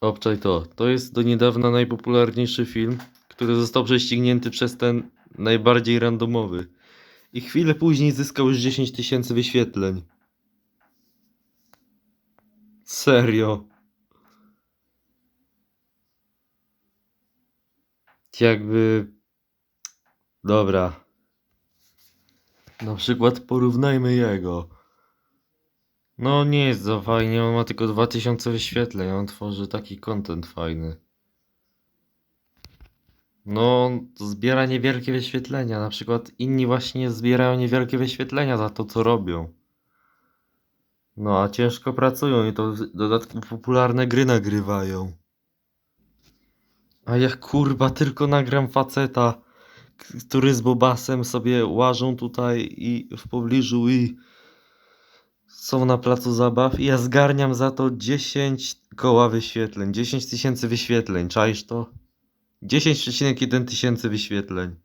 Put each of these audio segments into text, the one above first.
Obczaj to. To jest do niedawna najpopularniejszy film, który został prześcignięty przez ten najbardziej randomowy. I chwilę później zyskał już 10 tysięcy wyświetleń. Serio. Jakby. Dobra. Na przykład porównajmy jego. No nie jest za fajnie, on ma tylko 2000 wyświetleń, on tworzy taki content fajny. No, on zbiera niewielkie wyświetlenia, na przykład inni właśnie zbierają niewielkie wyświetlenia za to, co robią. No, a ciężko pracują i to w dodatku popularne gry nagrywają. A ja kurwa tylko nagram faceta, który z Bobasem sobie łażą tutaj i w pobliżu i są na placu zabaw i ja zgarniam za to 10 koła wyświetleń, 10 tysięcy wyświetleń, czaisz to? 10,1 tysięcy wyświetleń.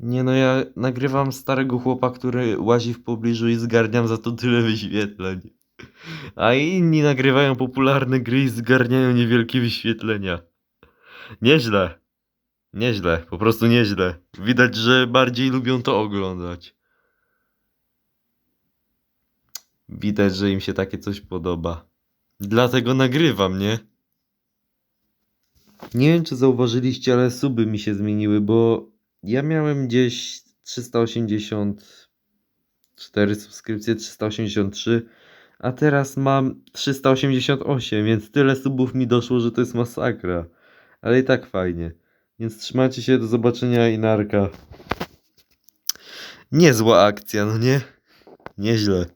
Nie no, ja nagrywam starego chłopa, który łazi w pobliżu i zgarniam za to tyle wyświetleń. A inni nagrywają popularne gry i zgarniają niewielkie wyświetlenia. Nieźle. Nieźle, po prostu nieźle. Widać, że bardziej lubią to oglądać. Widać, że im się takie coś podoba. Dlatego nagrywam, nie? Nie wiem, czy zauważyliście, ale suby mi się zmieniły, bo ja miałem gdzieś 384 subskrypcje, 383, a teraz mam 388, więc tyle subów mi doszło, że to jest masakra. Ale i tak fajnie. Więc trzymajcie się, do zobaczenia i narka. Niezła akcja, no nie? Nieźle.